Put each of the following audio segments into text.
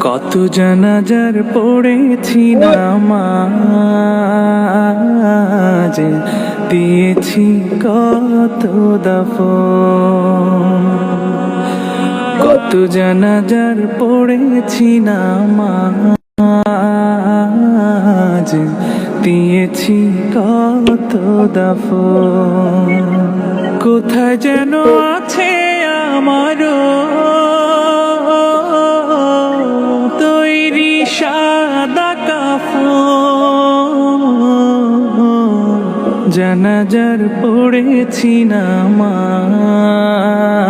কত জানাজার পড়েছি নামাজ দিয়েছি কত দফ কত জানাজার পড়েছি নামাজ দিয়েছি কত দফ কোথায় যেন আছে আমারও তৈরি সাদা জানাজার পড়েছি নামাজ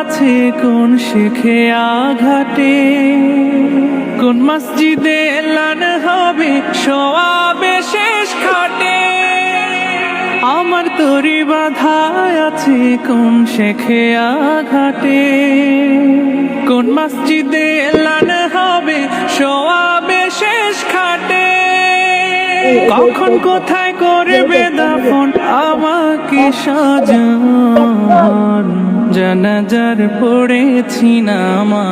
আছে কোন শেখে আঘাটে কোন মসজিদে এলান হবে, সোয়াবে শেষ খাটে? আমার তরি বাধায় আছে কোন শেখে আঘাটে কোন মসজিদে এলান হবে, সোয়াবে শেষ খাটে? কখন কোথায় করবে দাফন, আমাকে সাজান। জানাজার পড়েছি নামা